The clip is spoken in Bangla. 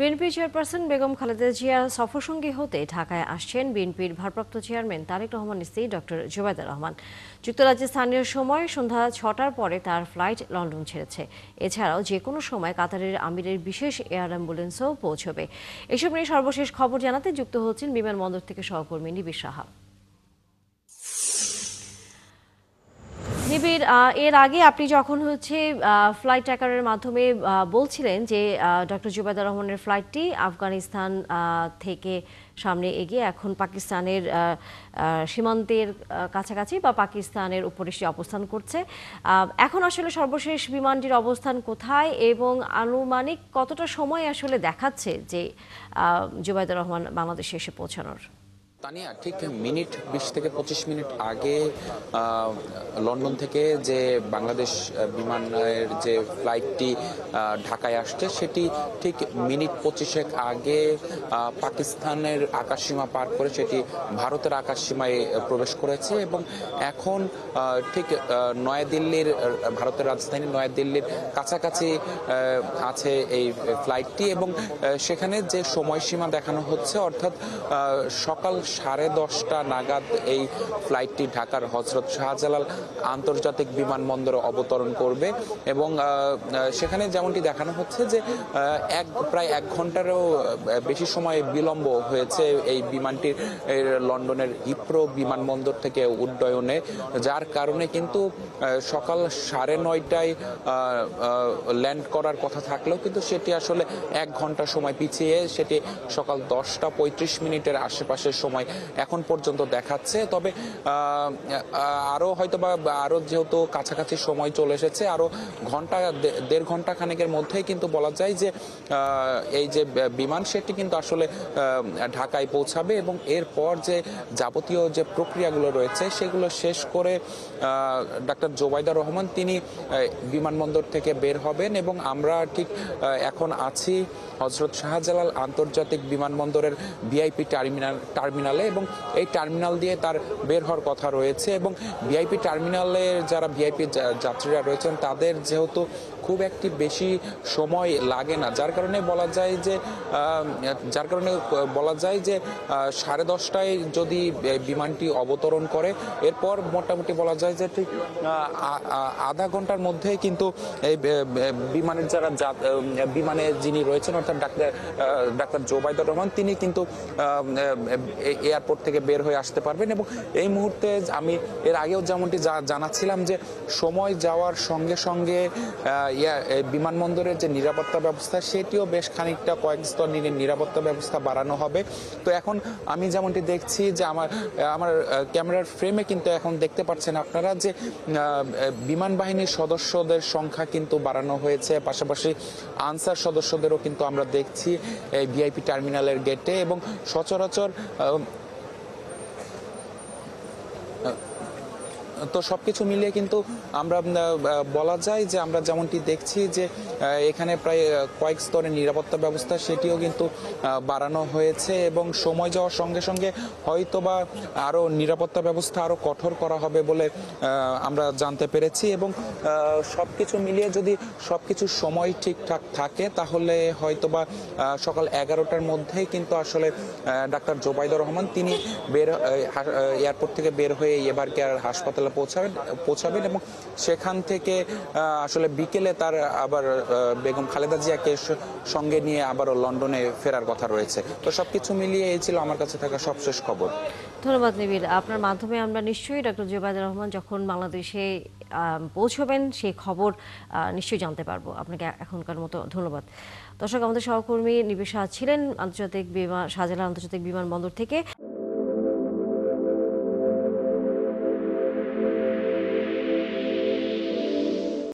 বিএনপি চেয়ারপারসন বেগম খালেদা জিয়া সফরসঙ্গী হতে ঢাকায় আসছেন বিএনপির ভারপ্রাপ্ত চেয়ারম্যান তারেক রহমান, স্ত্রী ডক্টর জুবাইদা রহমান। যুক্তরাজ্যে স্থানীয় সময় সন্ধ্যা ছটার পরে তার ফ্লাইট লন্ডন ছেড়েছে। এছাড়াও যে কোনো সময় কাতারের আমিরের বিশেষ এয়ার অ্যাম্বুলেন্সও পৌঁছবে। এসব নিয়ে সর্বশেষ খবর জানাতে যুক্ত হচ্ছেন বিমানবন্দর থেকে সহকর্মী নিবির সাহা। নিবিড় এর আগে আপনি যখন হচ্ছে ফ্লাইট ট্র্যাকারের মাধ্যমে বলছিলেন যে ডক্টর জুবাইদা রহমানের ফ্লাইটটি আফগানিস্তান থেকে সামনে এগিয়ে এখন পাকিস্তানের সীমান্তের কাছাকাছি বা পাকিস্তানের উপরে সে অবস্থান করছে। এখন আসলে সর্বশেষ বিমানটির অবস্থান কোথায় এবং আনুমানিক কতটা সময় আসলে দেখাচ্ছে যে আহ, জুবাইদা রহমান বাংলাদেশে এসে পৌঁছানোর? তানিয়া, ঠিক মিনিট বিশ থেকে পঁচিশ মিনিট আগে লন্ডন থেকে যে বাংলাদেশ বিমানের যে ফ্লাইটটি ঢাকায় আসছে, সেটি ঠিক মিনিট পঁচিশেক আগে পাকিস্তানের আকাশসীমা পার করে সেটি ভারতের আকাশসীমায় প্রবেশ করেছে এবং এখন ঠিক নয়াদিল্লির ভারতের রাজধানী নয়াদিল্লির কাছাকাছি আছে এই ফ্লাইটটি এবং সেখানে যে সময়সীমা দেখানো হচ্ছে, অর্থাৎ সকাল সাড়ে দশটা নাগাদ এই ফ্লাইটটি ঢাকার হজরত শাহজালাল আন্তর্জাতিক বিমানবন্দরে অবতরণ করবে এবং সেখানে যেমনটি দেখানো হচ্ছে যে এক, প্রায় এক ঘন্টারও বেশি সময় বিলম্ব হয়েছে এই বিমানটির লন্ডনের হিপ্রো বিমানবন্দর থেকে উড্ডয়নে, যার কারণে কিন্তু সকাল সাড়ে নয়টায় ল্যান্ড করার কথা থাকলেও কিন্তু সেটি আসলে এক ঘণ্টা সময় পিছিয়ে, সেটি সকাল দশটা পঁয়ত্রিশ মিনিটের আশেপাশের সময় এখন পর্যন্ত দেখাচ্ছে। তবে আরও হয়তো বা আরও যেহেতু কাছাকাছি সময় চলে এসেছে আরও ঘণ্টা দেড় ঘণ্টা খানেকের মধ্যেই কিন্তু বলা যায় যে এই যে বিমান সেটি কিন্তু আসলে ঢাকায় পৌঁছাবে এবং এরপর যে যাবতীয় যে প্রক্রিয়াগুলো রয়েছে সেগুলো শেষ করে ডাক্তার জোবাইদা রহমান তিনি বিমানবন্দর থেকে বের হবেন এবং আমরা ঠিক এখন আছি হজরত শাহজালাল আন্তর্জাতিক বিমানবন্দরের ভিআইপি টার্মিনাল, টার্মিনালে এবং এই টার্মিনাল দিয়ে তার বের হওয়ার কথা রয়েছে এবং ভিআইপি টার্মিনালে যারা ভিআইপি যাত্রীরা রয়েছেন তাদের যেহেতু খুব একটি বেশি সময় লাগে না। যার কারণে বলা যায় যে যার কারণে বলা যায় যে সাড়ে দশটায় যদি বিমানটি অবতরণ করে, এরপর মোটামুটি বলা যায় যে ঠিক আধা ঘণ্টার মধ্যে কিন্তু এই বিমানের যারা বিমানে যিনি রয়েছেন, অর্থাৎ ডাক্তার ডাক্তার জোবাইদুর রহমান, তিনি কিন্তু এয়ারপোর্ট থেকে বের হয়ে আসতে পারবেন এবং এই মুহূর্তে আমি এর আগেও যেমনটি জানাচ্ছিলাম যে, সময় যাওয়ার সঙ্গে সঙ্গে ইয়া- বিমানবন্দরের যে নিরাপত্তা ব্যবস্থা, সেটিও বেশ খানিকটা কয়েক স্তর নিয়ে নিরাপত্তা ব্যবস্থা বাড়ানো হবে। তো এখন আমি যেমনটি দেখছি যে আমার আমার ক্যামেরার ফ্রেমে কিন্তু এখন দেখতে পাচ্ছেন আপনারা যে বিমান বাহিনীর সদস্যদের সংখ্যা কিন্তু বাড়ানো হয়েছে। পাশাপাশি আনসার সদস্যদেরও কিন্তু আমরা দেখছি এই ভিআইপি টার্মিনালের গেটে এবং সচরাচর তো সবকিছু মিলিয়ে কিন্তু আমরা বলা যায় যে আমরা যেমনটি দেখছি যে এখানে প্রায় কয়েক স্তরের নিরাপত্তা ব্যবস্থা সেটিও কিন্তু বাড়ানো হয়েছে এবং সময় যাওয়ার সঙ্গে সঙ্গে হয়তোবা আরও নিরাপত্তা ব্যবস্থা আরও কঠোর করা হবে বলে আমরা জানতে পেরেছি এবং সব কিছু মিলিয়ে যদি সব কিছু সময় ঠিকঠাক থাকে তাহলে হয়তোবা সকাল এগারোটার মধ্যেই কিন্তু আসলে ডাক্তার জোবাইদুর রহমান তিনি বের এয়ারপোর্ট থেকে বের হয়ে এবার কেয়ার হাসপাতালে পৌঁছাবেন পৌঁছাবেন এবং সেখান থেকে আসলে বিকেলে তার আবার বেগম খালেদা জিয়াকে সঙ্গে নিয়ে আবারও লন্ডনে ফেরার কথা রয়েছে। তো সবকিছু মিলিয়ে এই ছিল আমার কাছে থাকা সবশেষ খবর। ধন্যবাদ, নিবিড়। আপনার মাধ্যমে আমরা নিশ্চয়ই ডক্টর জুবাইদুর রহমান যখন বাংলাদেশে পৌঁছবেন, সেই খবর নিশ্চয়ই জানতে পারব। আপনাকে এখনকার মতো ধন্যবাদ। দর্শক, আমাদের সহকর্মী নিবিড় শাহ ছিলেন আন্তর্জাতিক বিমান শাহজালাল আন্তর্জাতিক বিমানবন্দর থেকে।